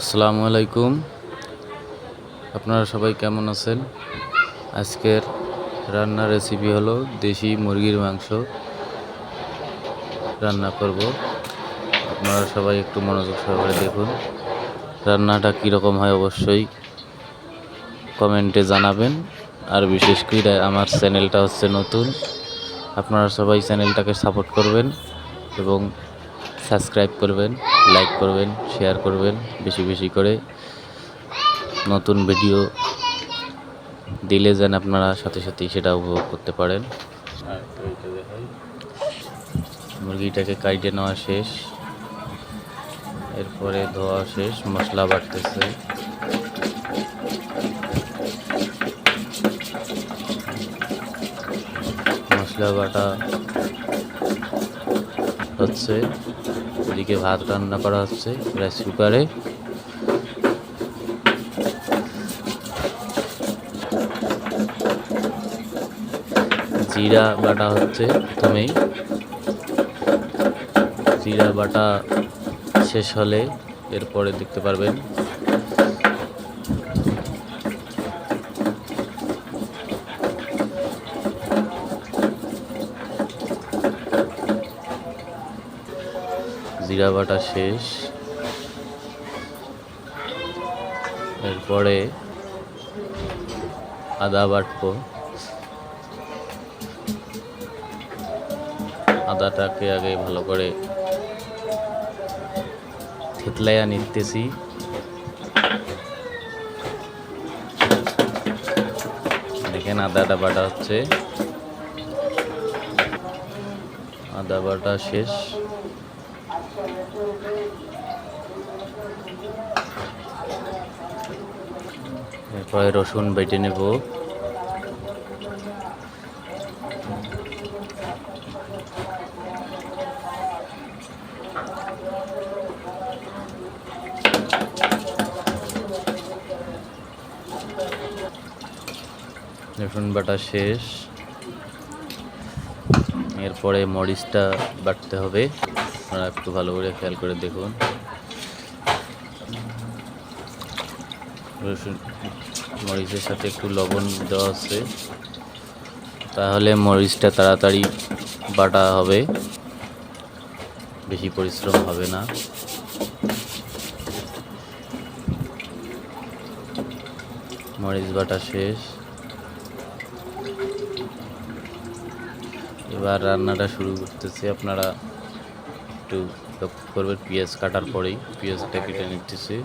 আসসালামু আলাইকুম। আপনারা সবাই কেমন আছেন? আজকের রান্নার রেসিপি হলো দেশি মুরগির মাংস রান্না করব। আপনারা সবাই একটু মনোযোগ সহকারে দেখুন। রান্নাটা কীরকম হয় অবশ্যই কমেন্টে জানাবেন। আর বিশেষ করে আমার চ্যানেলটা হচ্ছে নতুন, আপনারা সবাই চ্যানেলটাকে সাপোর্ট করবেন এবং সাবস্ক্রাইব করবেন, লাইক করবেন, শেয়ার করবেন বেশি বেশি করে। নতুন ভিডিও দিলে যেন আপনারা সাথে সাথেই সেটা উপভোগ করতে পারেন। মুরগিটাকে কাইটে নেওয়া শেষ। এরপরে ধোয়া শেষ, মশলা বাটতেছে মশলা বাটা হচ্ছে। এদিকে ভাত রান্না করা হচ্ছে রাইস কুকারে জিরা বাটা হচ্ছে প্রথমেই। জিরা বাটা শেষ হলে এরপরে দেখতে পারবেন জিরা বাটা শেষ। এরপরে আদা বাটবো। আদাটাকে আগে ভালো করে থেতলাইয়া নিতেছি। দেখেন আদাটা বাটা হচ্ছে। আদা বাটা শেষ। এরপরে রসুন বেটে নেব। রসুন বাটা শেষ। এরপরে মরিচটা বাটতে হবে। আপনারা একটু ভালো করে খেয়াল করে দেখুন। রসুন, মরিচের সাথে একটু লবণ দেওয়া আছে। তাহলে মরিচটা তাড়াতাড়ি বাটা হবে। বেশি পরিশ্রম হবে না। মরিচ বাটা শেষ। এবার রান্নাটা শুরু করতেছি। আপনারা একটু লক্ষ্য করবেন পেঁয়াজ কাটার পরেই পেঁয়াজটা কেটে নিতেছি।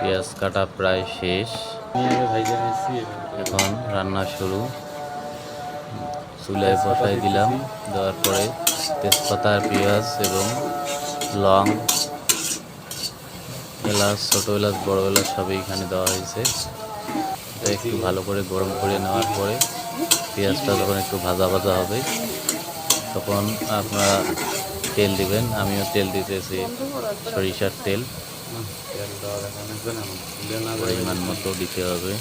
পেঁয়াজ কাটা প্রায় শেষ। এখন রান্না শুরু। চুলায় বসাই দিলাম, দেওয়ার পরে তেজপাতা, পেঁয়াজ এবং লং, এলাচ, ছোটো এলাচ, বড়ো এলাচ সবই এখানে দেওয়া হয়েছে। একটু ভালো করে গরম করে নেওয়ার পরে পেঁয়াজটা যখন একটু ভাজা ভাজা হবে, তখন আপনারা তেল দিবেন। আমিও তেল দিতেছি, সরিষার তেল। পরিমাণ মতো দিতে হবে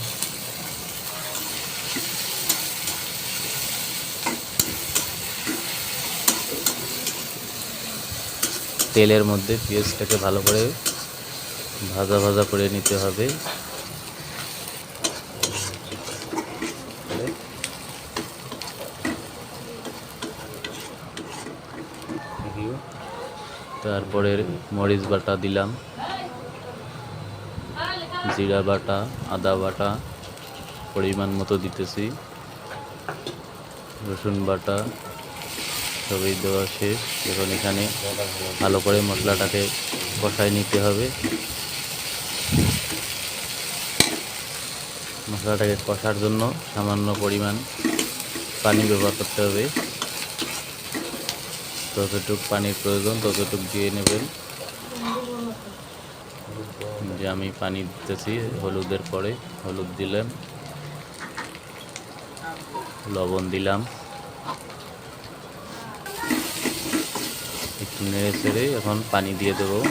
তেলের মধ্যে পেঁয়াজটাকে ভালো করে ভাজা ভাজা করে নিতে হবে। তারপরে মরিচ বাটা দিলাম। জিরা বাটা, আদা বাটা পরিমাণ মতো দিতেছি। রসুন বাটা, সবই দেওয়া শেষ। এখন এখানে ভালো করে মশলাটাকে কষায় নিতে হবে। মশলাটাকে কষার জন্য সামান্য পরিমাণ পানি ব্যবহার করতে হবে। যতটুকু পানির প্রয়োজন ততটুকু দিয়ে নেবেন। যে আমি পানি দিতেছি, হলুদের পরে। হলুদ দিলাম। লবণ দিলাম। একটু নেড়ে চেড়ে এখন পানি দিয়ে দেবো।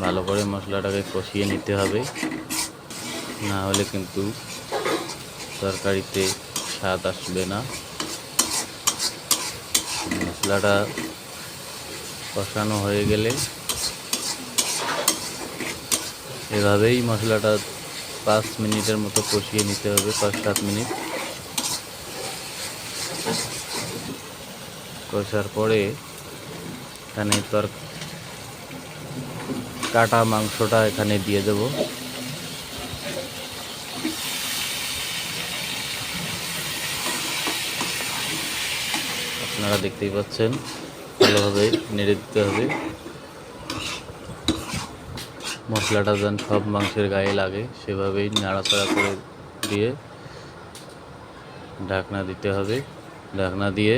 ভালো করে মশলাটাকে কষিয়ে নিতে হবে। না হলে কিন্তু তরকারিতে স্বাদ আসবে না। মশলাটা কষানো হয়ে গেলে এভাবেই মশলাটা পাঁচ মিনিটের মতো কষিয়ে নিতে হবে, পাঁচ সাত মিনিট। কষার পরে এখানে তর কাটা মাংসটা এখানে দিয়ে দেব। আপনারা দেখতেই পাচ্ছেন, ভালোভাবে নেড়ে দিতে হবে। মশলাটা যেন সব মাংসের গায়ে লাগে, সেভাবেই নাড়াচাড়া করে দিয়ে ঢাকনা দিতে হবে। ঢাকনা দিয়ে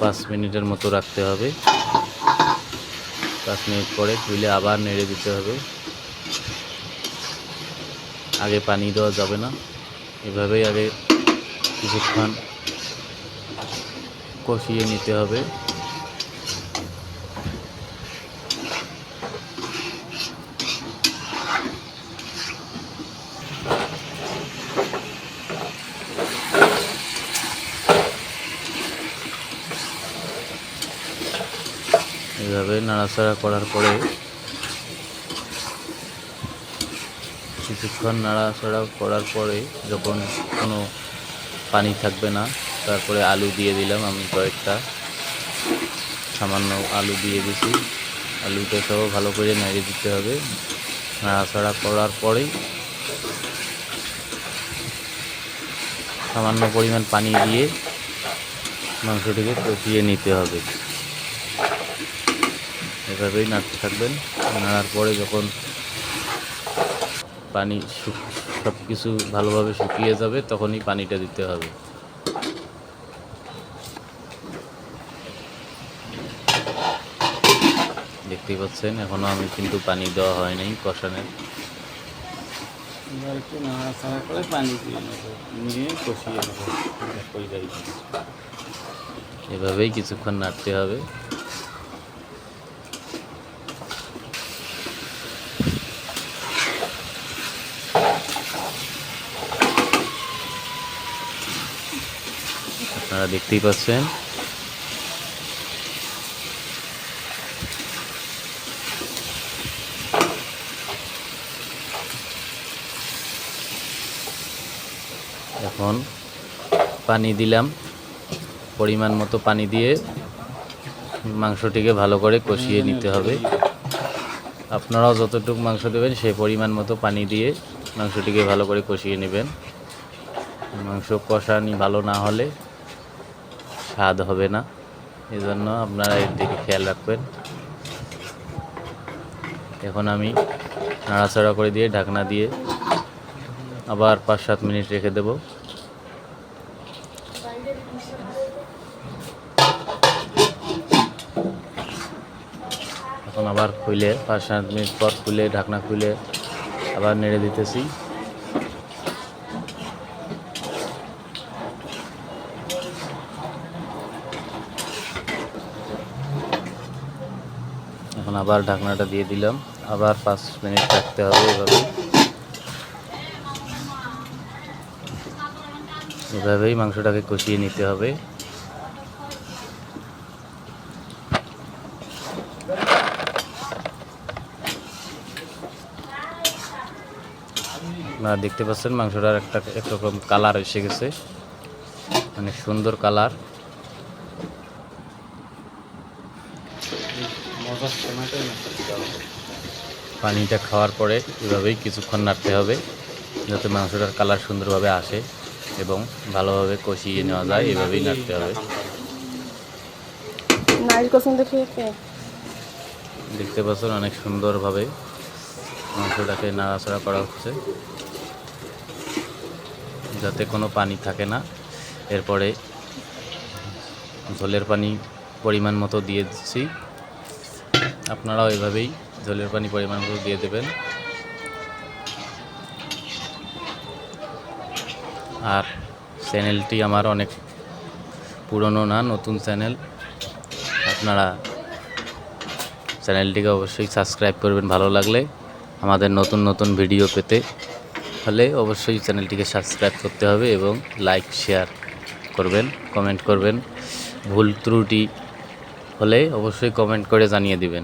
পাঁচ মিনিটের মতো রাখতে হবে। পাঁচ মিনিট পরে তুলে আবার নেড়ে দিতে হবে। আগে পানি দেওয়া যাবে না। এভাবেই আগে কিছুক্ষণ কষিয়ে নিতে হবে। এভাবে নাড়াচাড়া করার পরে কিছুক্ষণ নাড়াচাড়া করার পরে যখন কোনো পানি থাকবে না তারপরে আলু দিয়ে দিলাম আমি কয়েকটা। সামান্য আলু দিয়ে দিছি। আলুটা সহ ভালো করে নেড়ে দিতে হবে। নাড়াচাড়া করার পরেই সামান্য পরিমাণ পানি দিয়ে মাংসটিকে কষিয়ে নিতে হবে। এভাবেই নাড়তে থাকবেন। নাড়ার পরে যখন পানি সব কিছু ভালোভাবে শুকিয়ে যাবে, তখনই পানিটা দিতে হবে। দেখতেই পাচ্ছেন, এখনও আমি কিন্তু পানি দেওয়া হয় নাই কষানের। এভাবেই কিছুক্ষণ নাড়তে হবে। আপনারা দেখতেই পাচ্ছেন এখন পানি দিলাম, পরিমাণ মতো পানি দিয়ে মাংসটিকে ভালো করে কষিয়ে নিতে হবে। আপনারাও যতটুকু মাংস দেবেন, সেই পরিমাণ মতো পানি দিয়ে মাংসটিকে ভালো করে কষিয়ে নেবেন। মাংস কষানি ভালো না হলে স্বাদ হবে না। এজন্য আপনারা এর দিকে খেয়াল রাখবেন। এখন আমি নাড়াচাড়া করে দিয়ে ঢাকনা দিয়ে আবার পাঁচ সাত মিনিট রেখে দেবো এখন আবার খুলে পাঁচ সাত মিনিট পর খুলে ঢাকনা খুলে আবার নেড়ে দিতেছি। এখন আবার ঢাকনাটা দিয়ে দিলাম। আবার পাঁচ মিনিট রাখতে হবে এভাবে। এভাবেই মাংসটাকে কষিয়ে নিতে হবে। আপনারা দেখতে পাচ্ছেন মাংসটার একটা একরকম কালার এসে গেছে। অনেক সুন্দর কালার। পানিটা খাওয়ার পরে এভাবেই কিছুক্ষণ নাড়তে হবে যাতে মাংসটার কালার সুন্দরভাবে আসে এবং ভালোভাবে কষিয়ে নেওয়া যায় এভাবেই নাড়তে হবে। দেখতে পাচ্ছেন অনেক সুন্দরভাবে মাংসটাকে নাড়াচাড়া করা হচ্ছে। যাতে কোনো পানি থাকে না। এরপরে ঝোলের পানি পরিমাণ মতো দিয়ে দিচ্ছি। আপনারাও এভাবেই ঝোলের পানি পরিমাণ মতো দিয়ে দেবেন। আর চ্যানেলটি আমার অনেক পুরনো না, নতুন চ্যানেল। আপনারা চ্যানেলটিকে অবশ্যই সাবস্ক্রাইব করবেন ভালো লাগলে। আমাদের নতুন নতুন ভিডিও পেতে হলে অবশ্যই চ্যানেলটিকে সাবস্ক্রাইব করতে হবে এবং লাইক, শেয়ার করবেন, কমেন্ট করবেন। ভুল ত্রুটি হলে অবশ্যই কমেন্ট করে জানিয়ে দিবেন।